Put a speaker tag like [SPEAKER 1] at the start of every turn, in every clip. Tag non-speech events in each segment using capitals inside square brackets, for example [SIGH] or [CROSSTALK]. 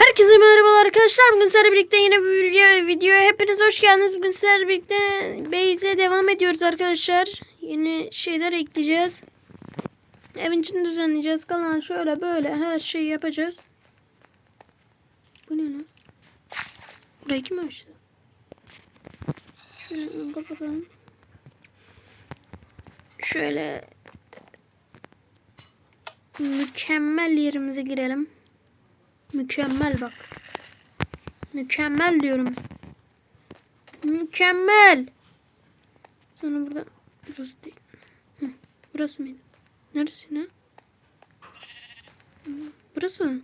[SPEAKER 1] Herkese merhabalar arkadaşlar. Bugün sizlerle birlikte yine bir video, videoya hepiniz hoş geldiniz. Bugün sizlerle birlikte Beyze devam ediyoruz arkadaşlar. Yeni şeyler ekleyeceğiz. Evin içini düzenleyeceğiz. Kalan şöyle böyle her şeyi yapacağız. Bu ne lan? Burayı kim açtı? Şöyle kapatalım. Şöyle mükemmel yerimize girelim. Mükemmel bak. Mükemmel diyorum. Mükemmel. Sonra burada burası değil. Hı, burası mıydı? Neresi ne? Burası mı?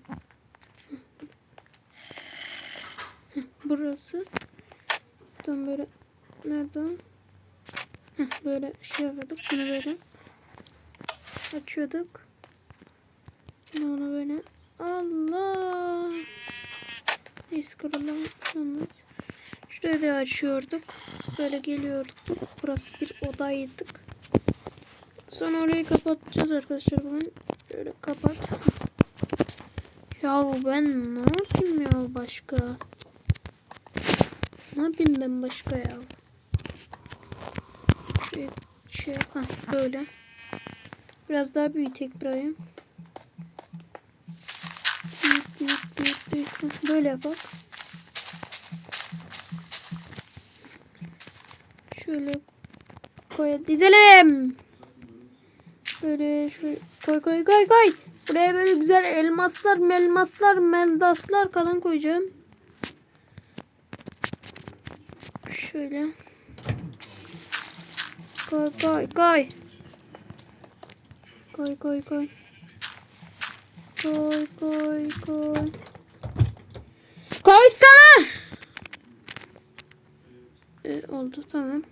[SPEAKER 1] Burası. Buradan böyle nereden? Hı, böyle şey yapıyorduk. Bunu böyle açıyorduk. Şimdi onu böyle Allah. Neyse kırılan olmaz. Şurayı da açıyorduk. Böyle geliyorduk. Burası bir odaydık. Sonra orayı kapatacağız arkadaşlar bugün. Şöyle kapat. Ya ben ne yapayım ya başka? Ne yapayım ben başka ya? Şey, şey ha böyle. Biraz daha büyütek burayı. Böyle yapalım. Şöyle koy dizelim. Böyle şu koy koy koy koy. Buraya böyle güzel elmaslar, melmaslar, meldaslar kalan koyacağım. Şöyle. Koy koy koy. Koy koy koy. Koy koy koy. Koy sana. Ee, oldu tamam.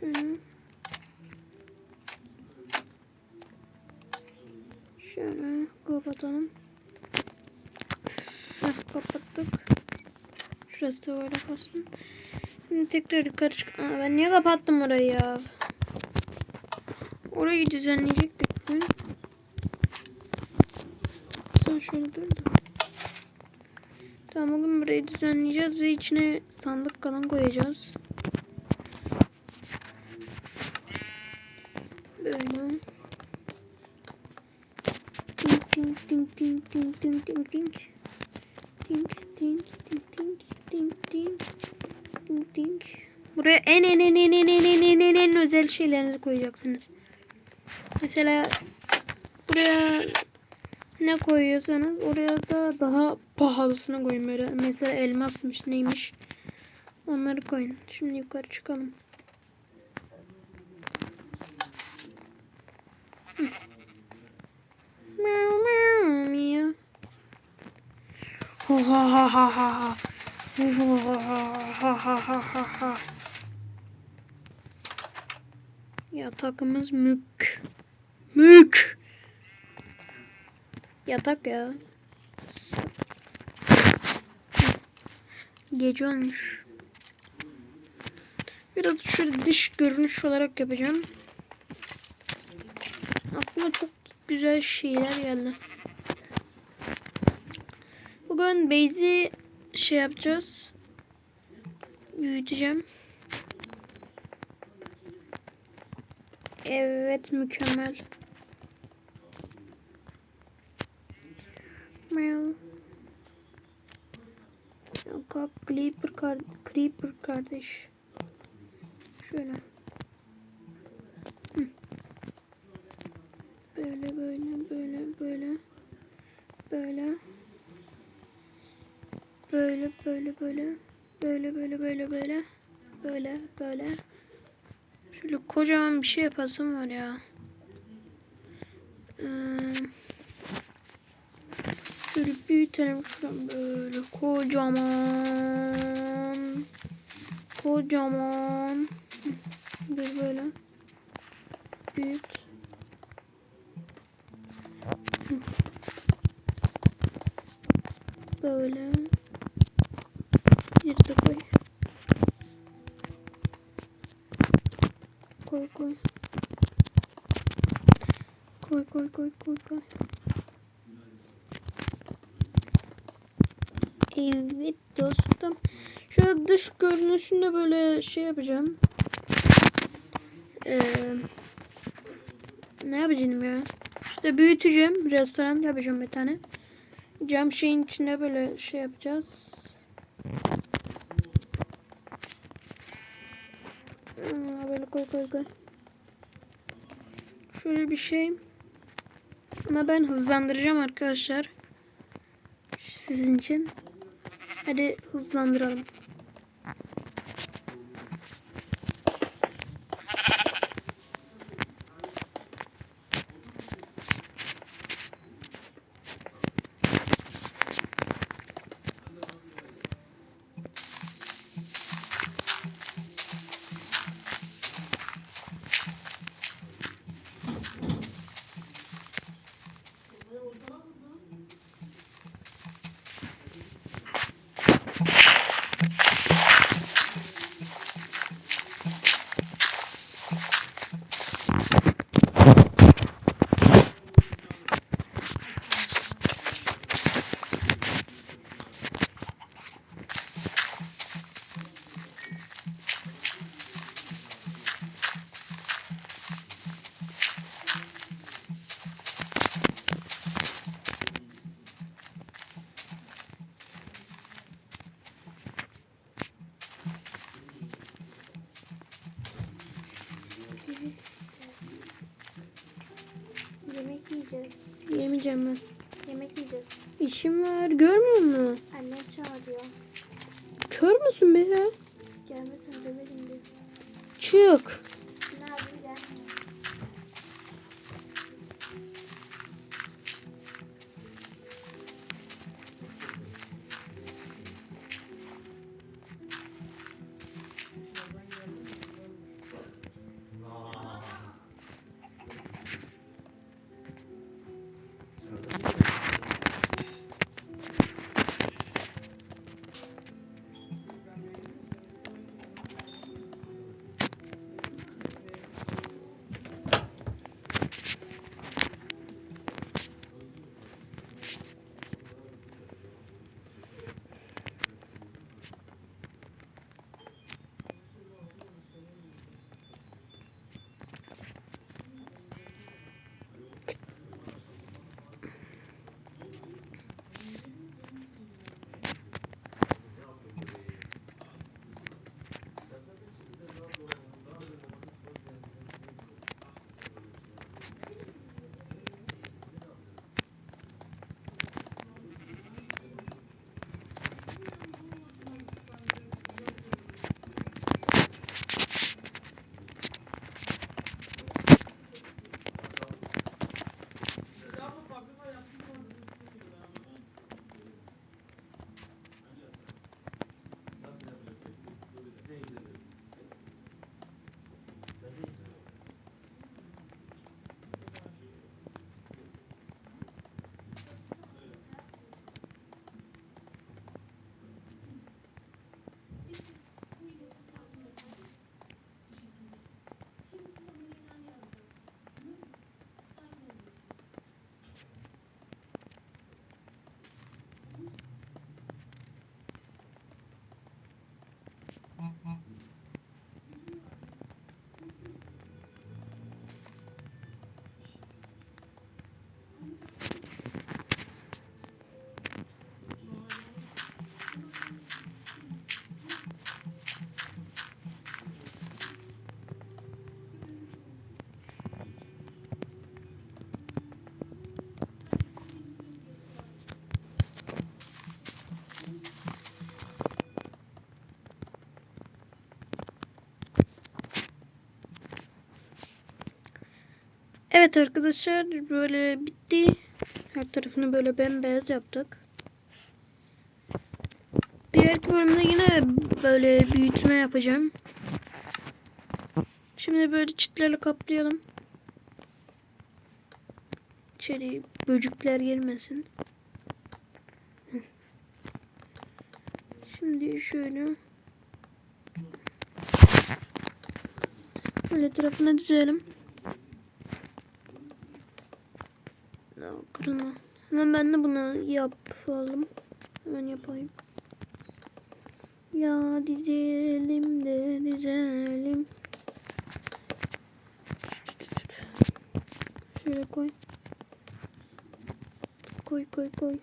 [SPEAKER 1] Şöyle. Şöyle kapatalım. Heh, kapattık. Şurası da böyle kalsın. Şimdi tekrar yukarı çık. Aa, ben niye kapattım orayı ya? Orayı düzenleyecektik bugün. Sen şöyle dur da. Tamam bugün burayı düzenleyeceğiz ve içine sandık falan koyacağız. Böyle. Ting ting ting ting ting ting ting. Ting ting ting ting ting ting ting ting. Buraya en en en en en en en en en en özel şeylerinizi koyacaksınız. Mesela buraya ne koyuyorsanız oraya da daha pahalısına koyun böyle. Mesela elmasmış neymiş. Onları koyun. Şimdi yukarı çıkalım. Yatakımız mük. Mük. Yatak ya. Gece olmuş. Biraz şöyle dış görünüş olarak yapacağım. Aklıma çok güzel şeyler geldi. Bugün Beyzi şey yapacağız. Büyüteceğim. Evet mükemmel. Meow. Yok Creeper, kar Creeper kardeş. Şöyle. Böyle böyle böyle böyle. Böyle. Böyle böyle böyle. Böyle böyle böyle böyle. Böyle böyle. Şöyle kocaman bir şey yapasım var ya. Ee, şöyle büyütelim şuradan böyle kocaman. Kocaman. Bir böyle. Büyüt. Böyle. Bir de koy. Koy koy. Koy koy koy koy koy. Evet dostum. Şöyle dış görünüşünde böyle şey yapacağım. Ee, ne yapacağım ya? İşte büyüteceğim. Restoran yapacağım bir tane. Cam şeyin içine böyle şey yapacağız. Böyle koy koy koy. Şöyle bir şey. Ama ben hızlandıracağım arkadaşlar. Sizin için. Hadi hızlandıralım. İşim var. Görmüyor musun?
[SPEAKER 2] Annem çağırıyor.
[SPEAKER 1] Kör müsün Behra?
[SPEAKER 2] Gelmesin demedim de.
[SPEAKER 1] Çık. Evet arkadaşlar böyle bitti. Her tarafını böyle bembeyaz yaptık. Diğer bölümde yine böyle büyütme yapacağım. Şimdi böyle çitlerle kaplayalım. İçeri böcekler girmesin. Şimdi şöyle böyle tarafına düzelim. Kırılma. Hemen ben de bunu yapalım. Hemen yapayım. Ya dizelim de dizelim. Şöyle koy. Koy koy koy.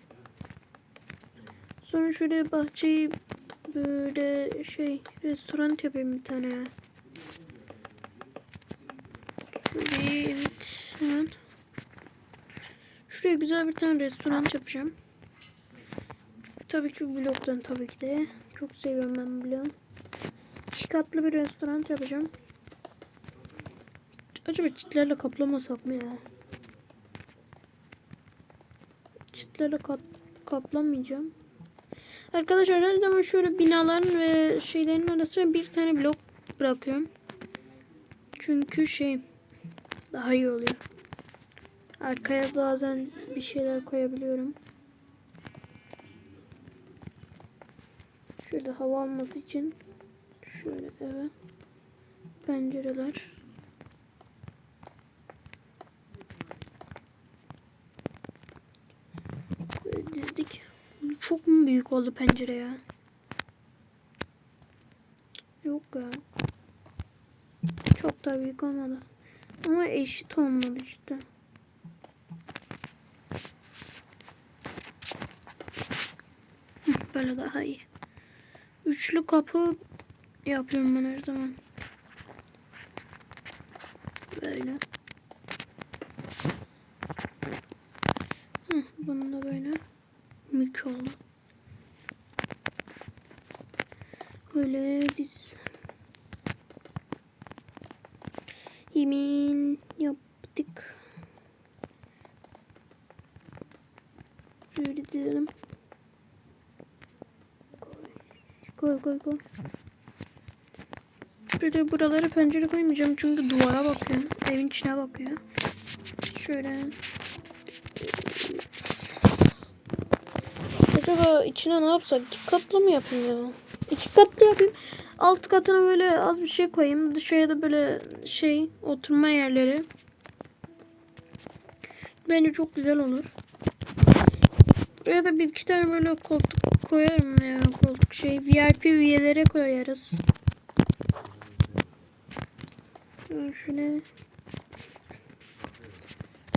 [SPEAKER 1] Sonra şöyle bahçeyi böyle şey restoran yapayım bir tane ya. Evet hemen. Şuraya güzel bir tane restoran yapacağım. Tabii ki bloktan tabii ki de. Çok seviyorum ben bloğu. İki katlı bir restoran yapacağım. Acaba çitlerle kaplamasak mı ya? Çitlerle kap kaplamayacağım. Arkadaşlar her zaman şöyle binaların ve şeylerin arasına bir tane blok bırakıyorum. Çünkü şey daha iyi oluyor. Arkaya bazen bir şeyler koyabiliyorum. Şöyle hava alması için şöyle eve pencereler. Böyle dizdik. Çok mu büyük oldu pencere ya? Yok ya. Çok da büyük olmadı. Ama eşit olmadı işte. Hı, Böyle daha iyi. Üçlü kapı yapıyorum ben her zaman. Böyle. Hı, bunu da böyle. Mük oldu. Böyle diz. Yemin yaptık. Şöyle dizelim. Koy koy koy. Böyle buralara pencere koymayacağım çünkü duvara bakıyor. Evin içine bakıyor. Şöyle. Acaba içine ne yapsak? İki katlı mı yapayım ya? İki katlı yapayım. Alt katına böyle az bir şey koyayım. Dışarıda böyle şey oturma yerleri. Bence çok güzel olur. Buraya da bir iki tane böyle koltuk koyarım ya. Koltuk şey VIP üyelere koyarız. Şöyle.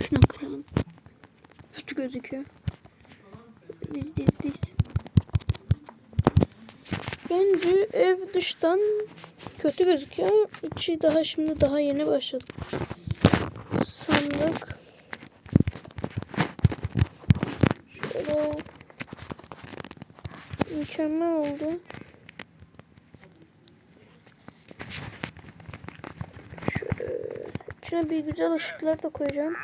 [SPEAKER 1] Şunu kıralım. Kötü gözüküyor. Diz diz diz. Bence ev dıştan kötü gözüküyor. İçi daha şimdi daha yeni başladı. Sandık. Şöyle mükemmel oldu. Şöyle içine bir güzel ışıklar da koyacağım.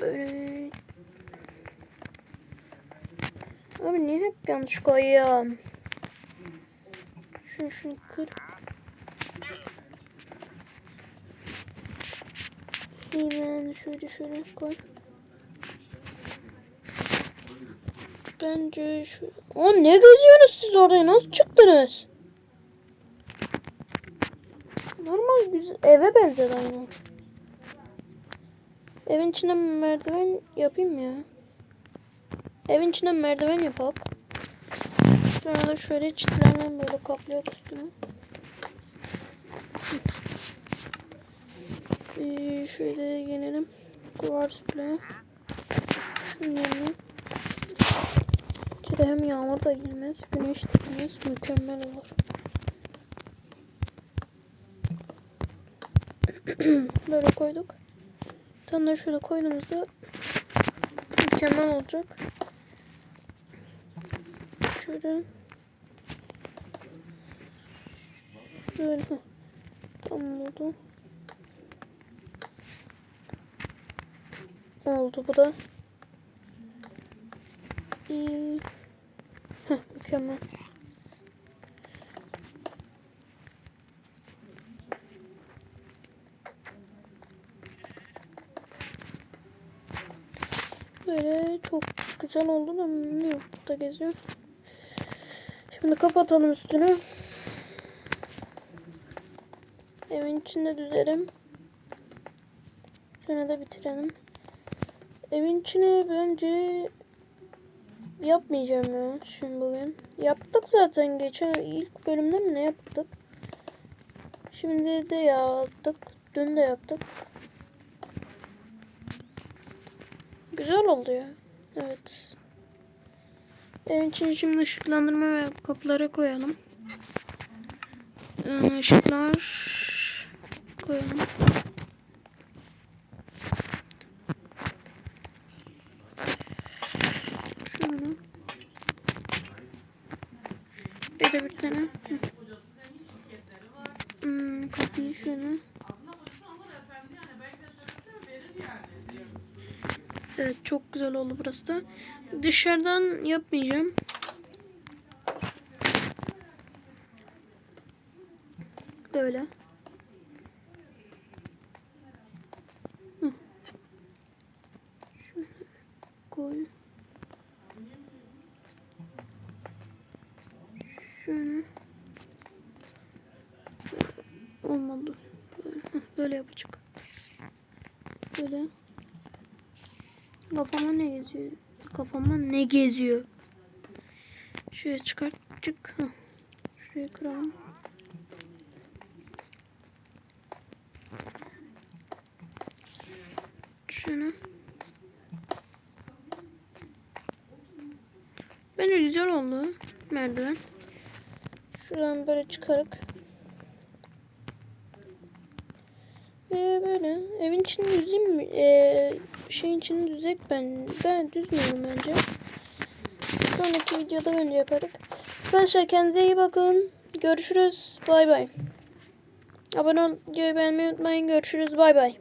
[SPEAKER 1] Böyle Abi niye hep yanlış koyuyorum? Şunu şunu kır. Hemen şöyle şöyle koy. Bence şu... O ne geziyorsunuz siz oraya? Nasıl çıktınız? Normal güzel. Eve benzer aynı. Evin içine merdiven yapayım ya. Evin içine merdiven yapalım. Sonra da şöyle çitlerle böyle kaplayak üstüne. Ee, şöyle gelelim. Kuvars bile. Şunun hem yağmur da girmez, güneş de girmez. Mükemmel olur. [CLEARS THROAT] böyle koyduk. De şöyle koyduğumuzda mükemmel olacak. Şöyle. Böyle. Tamam oldu. Oldu bu da. İyi. Heh, mükemmel. Böyle çok güzel oldu da ne da geziyor. Şimdi kapatalım üstünü. Evin içinde düzelim. Şöyle de bitirelim. Evin içine bence yapmayacağım ya şimdi bugün. Yaptık zaten geçen ilk bölümde mi ne yaptık? Şimdi de yaptık. Dün de yaptık. Güzel oldu ya. Evet. Evin için şimdi ışıklandırma ve kapılara koyalım. Ee, ışıklar koyalım. Şöyle. Bir de bir tane. Hı. Hmm, kapıyı şöyle. Evet çok güzel oldu burası da. Dışarıdan yapmayacağım. Böyle. Hı. Şöyle koy. Şöyle. Olmadı. Böyle, Heh, böyle yapacak. Böyle. Kafama ne geziyor? Kafama ne geziyor? Şuraya çıkart. Çık. Şuraya kıralım. Şunu. Bence güzel oldu. Merdiven. Şuradan böyle çıkarak. Ve böyle evin içini düzeyim mi? Ee, şeyin içini düzek ben. Ben düzmüyorum bence. Sonraki videoda bence yaparız. Arkadaşlar kendinize iyi bakın. Görüşürüz. Bay bay. Abone ol, videoyu beğenmeyi unutmayın. Görüşürüz. Bay bay.